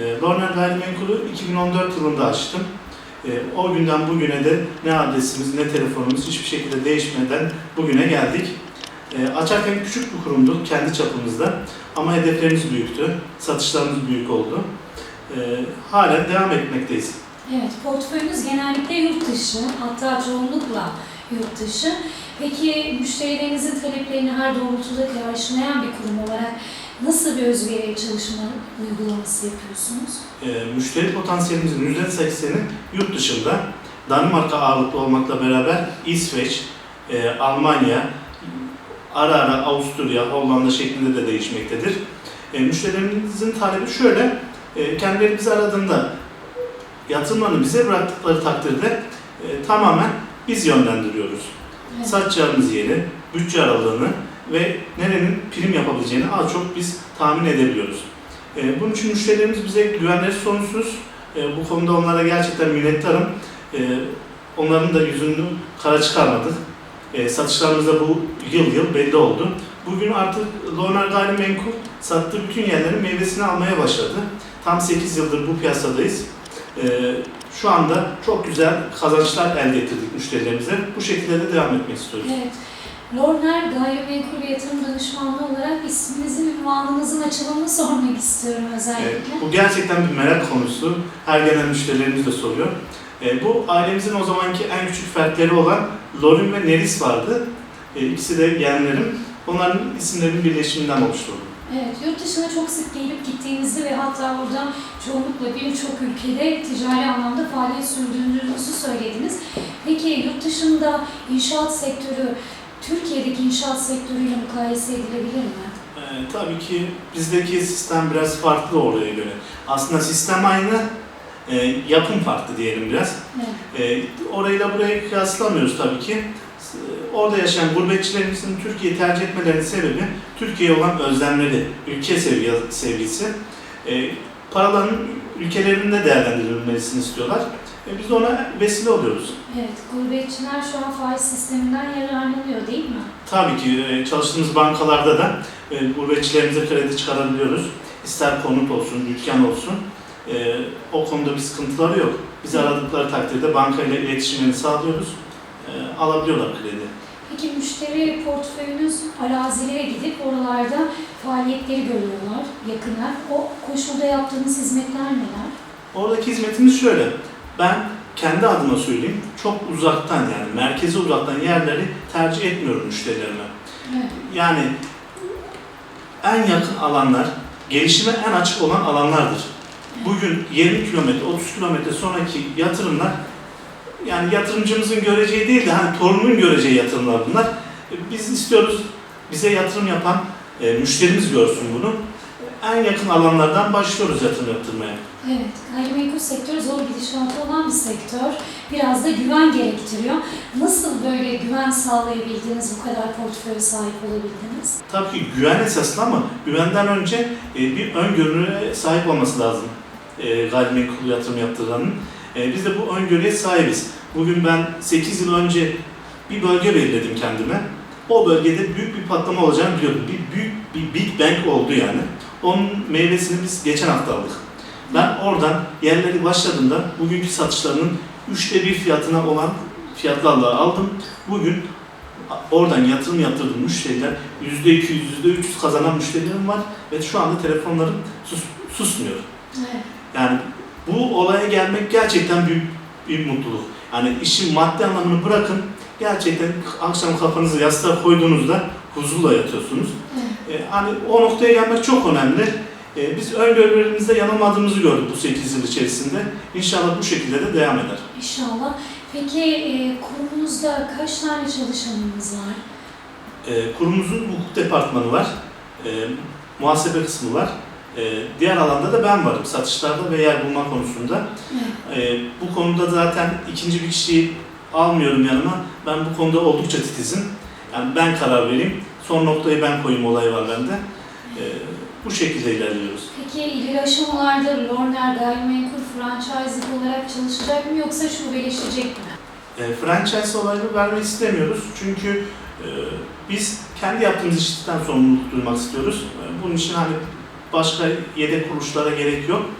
E, Lorner Gayrimenkul'ü 2014 yılında açtım. E, o günden bugüne de ne adresimiz ne telefonumuz hiçbir şekilde değişmeden bugüne geldik. E, açarken küçük bir kurumdu kendi çapımızda ama hedeflerimiz büyüktü, satışlarımız büyük oldu. E, halen devam etmekteyiz. Evet, portföyünüz genellikle yurt dışı, hatta çoğunlukla yurt dışı. Peki müşterilerinizin taleplerini her doğrultuda karşılayan bir kurum olarak nasıl bir özveri çalışma uygulaması yapıyorsunuz? E, müşteri potansiyelimizin %80'i yurt dışında. Danimarka ağırlıklı olmakla beraber İsveç, e, Almanya, ara ara Avusturya, Hollanda şeklinde de değişmektedir. E, müşterilerimizin talebi şöyle, e, kendileri bizi aradığında yatırımlarını bize bıraktıkları takdirde e, tamamen biz yönlendiriyoruz. Evet. Satacağımız yeri, bütçe aralığını ve nerenin prim yapabileceğini az çok biz tahmin edebiliyoruz. E, bunun için müşterilerimiz bize güvenleri sonsuz. E, bu konuda onlara gerçekten minnettarım. E, onların da yüzünü kara çıkarmadık. E, satışlarımızda bu yıl yıl belli oldu. Bugün artık Lonar Gayrimenkul sattığı bütün yerlerin meyvesini almaya başladı. Tam 8 yıldır bu piyasadayız. E, şu anda çok güzel kazançlar elde ettirdik müşterilerimize. Bu şekilde de devam etmek istiyoruz. Evet. Lorner Gayrimenkul Yatırım Danışmanlığı olarak isminizin, ünvanınızın açılımını sormak istiyorum özellikle. Evet, bu gerçekten bir merak konusu. Her gelen müşterilerimiz de soruyor. E, bu ailemizin o zamanki en küçük fertleri olan Lorin ve Neris vardı. E, ikisi de yeğenlerim. Onların isimlerinin birleşiminden oluşturdu. Evet, yurt dışına çok sık gelip gittiğinizi ve hatta orada çoğunlukla birçok ülkede ticari anlamda faaliyet sürdürdüğünüzü söylediniz. Peki yurt dışında inşaat sektörü Türkiye'deki inşaat sektörüyle mukayese edilebilir mi? E, tabii ki bizdeki sistem biraz farklı oraya göre. Aslında sistem aynı, e, yapım farklı diyelim biraz. Evet. E, orayla burayı kıyaslamıyoruz tabii ki. E, Orada yaşayan gurbetçilerimizin Türkiye'yi tercih etmelerinin sebebi Türkiye'ye olan özlemleri, ülke sevgi, sevgisi. E, paraların ülkelerinde değerlendirilmesini istiyorlar. E, biz de ona vesile oluyoruz. Evet, gurbetçiler şu an faiz sisteminden yararlanıyor değil mi? Tabii ki e, çalıştığımız bankalarda da e, gurbetçilerimize kredi çıkarabiliyoruz. İster konut olsun, dükkan olsun. E, o konuda bir sıkıntıları yok. Bizi aradıkları takdirde bankayla iletişimini sağlıyoruz. E, alabiliyorlar kredi. Peki müşteri portföyünüz arazilere gidip oralarda faaliyetleri görüyorlar, yakınlar. O koşulda yaptığınız hizmetler neler? Oradaki hizmetimiz şöyle. Ben kendi adıma söyleyeyim. Çok uzaktan yani merkeze uzaktan yerleri tercih etmiyorum müşterilerime. Evet. Yani en yakın alanlar, gelişime en açık olan alanlardır. Bugün 20 kilometre, 30 kilometre sonraki yatırımlar yani yatırımcımızın göreceği değil de hani torunun göreceği yatırımlar bunlar. Biz istiyoruz bize yatırım yapan e, müşterimiz görsün bunu. En yakın alanlardan başlıyoruz yatırım yaptırmaya. Evet, gayrimenkul sektörü zor gidişatı olan bir sektör. Biraz da güven gerektiriyor. Nasıl böyle güven sağlayabildiniz, bu kadar portföye sahip olabildiniz? Tabii ki güven esaslı ama güvenden önce e, bir öngörüye sahip olması lazım e, gayrimenkul yatırım yaptıranın. E, biz de bu öngörüye sahibiz. Bugün ben 8 yıl önce bir bölge belirledim kendime. O bölgede büyük bir patlama olacağını biliyordum. Bir büyük bir Big Bang oldu yani. Onun meyvesini biz geçen hafta aldık. Ben oradan yerleri başladığımda bugünkü satışlarının üçte bir fiyatına olan fiyatlarla aldım. Bugün oradan yatırım yaptırdığım müşteriler %200, %300 kazanan müşterilerim var ve şu anda telefonlarım sus, susmuyor. Evet. Yani bu olaya gelmek gerçekten büyük bir mutluluk. Yani işin maddi anlamını bırakın, gerçekten akşam kafanızı yastığa koyduğunuzda huzurla yatıyorsunuz. evet. E, hani o noktaya gelmek çok önemli. E, biz öngörülerimizde yanılmadığımızı gördük bu 8 yıl içerisinde. İnşallah bu şekilde de devam eder. İnşallah. Peki e, kurumunuzda kaç tane çalışanınız var? E, kurumumuzun hukuk departmanı var, e, muhasebe kısmı var. E, diğer alanda da ben varım, satışlarda ve yer bulma konusunda. Evet. E, bu konuda zaten ikinci bir kişiyi almıyorum yanıma. Ben bu konuda oldukça titizim. Yani ben karar vereyim, son noktayı ben koyayım olayı var bende. E, bu şekilde ilerliyoruz. Peki ileri aşamalarda Lorner Gayrimenkul franchise olarak çalışacak mı yoksa şubeleşecek mi? E, franchise olayını vermek istemiyoruz çünkü e, biz kendi yaptığımız işten sorumluluk duymak istiyoruz. E, bunun için hani başka yedek kuruluşlara gerek yok.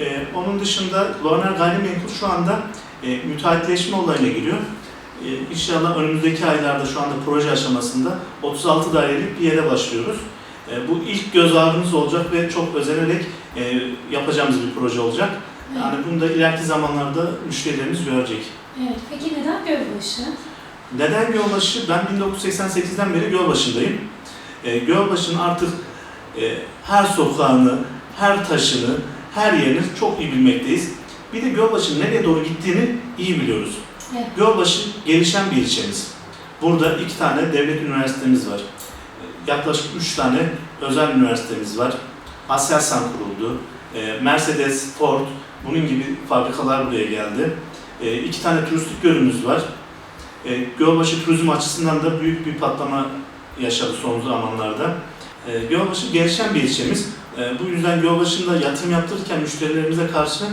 E, onun dışında Loner Gayrimenkul şu anda e, müteahhitleşme olayına giriyor. E, inşallah önümüzdeki aylarda şu anda proje aşamasında 36 dairelik bir yere başlıyoruz. E, bu ilk göz ağrımız olacak ve çok özenerek e, yapacağımız bir proje olacak. Yani bunu da ileriki zamanlarda müşterilerimiz görecek. Evet, peki neden Gölbaşı? Neden Gölbaşı? Ben 1988'den beri Gölbaşı'ndayım. E, Gölbaşı'nın artık e, her sokağını, her taşını, her yerini çok iyi bilmekteyiz. Bir de Gölbaşı'nın nereye doğru gittiğini iyi biliyoruz. Evet. Gölbaşı gelişen bir ilçemiz. Burada iki tane devlet üniversitemiz var. Yaklaşık üç tane özel üniversitemiz var. Aselsan kuruldu. E, Mercedes, Ford, bunun gibi fabrikalar buraya geldi. E, iki tane turistik gölümüz var. E, Gölbaşı turizm açısından da büyük bir patlama yaşadı son zamanlarda. E, Gölbaşı gelişen bir ilçemiz. E, bu yüzden Gölbaşı'nda yatırım yaptırırken müşterilerimize karşı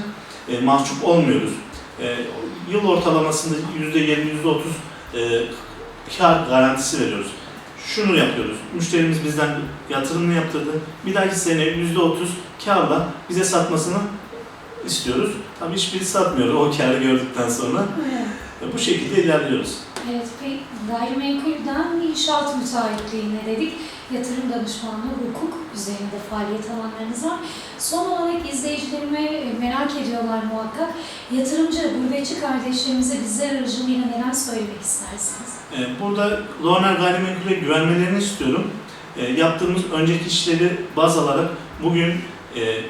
e, mahcup olmuyoruz. E, yıl ortalamasında %20-%30 e, kar garantisi veriyoruz. Şunu yapıyoruz. Müşterimiz bizden yatırımını yaptırdı. Bir dahaki sene %30 karla bize satmasını istiyoruz. Tabii hiçbiri satmıyor o karı gördükten sonra. Evet. E, Bu şekilde ilerliyoruz. Evet, peki gayrimenkulden inşaat müteahhitliğine dedik. Yatırım danışmanlığı, hukuk üzerinde faaliyet alanlarınız var. Son olarak izleyicilerime e, merak ediyorlar muhakkak. Yatırımcı, gurbetçi kardeşlerimize bizler aracılığıyla neler söylemek istersiniz? E, Burada Loner Gayrimenkul'e güvenmelerini istiyorum. E, Yaptığımız önceki işleri baz alarak bugün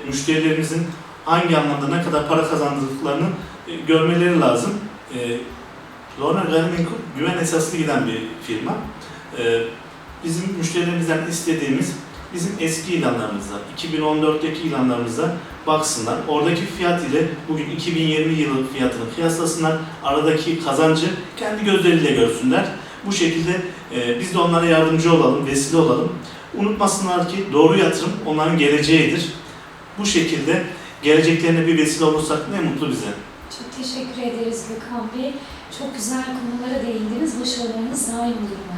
müşterilerimizin hangi anlamda ne kadar para kazandıklarını e, görmeleri lazım. Loner Gayrimenkul güven esaslı giden bir firma. Bizim müşterilerimizden istediğimiz bizim eski ilanlarımıza, 2014'teki ilanlarımıza baksınlar. Oradaki fiyat ile bugün 2020 yılı fiyatını kıyaslasınlar. Aradaki kazancı kendi gözleriyle görsünler. Bu şekilde e, biz de onlara yardımcı olalım, vesile olalım. Unutmasınlar ki doğru yatırım onların geleceğidir. Bu şekilde geleceklerine bir vesile olursak ne mutlu bize. Çok teşekkür ederiz Gökhan Bey. Çok güzel konulara değindiniz. Başarılarınız daim olur.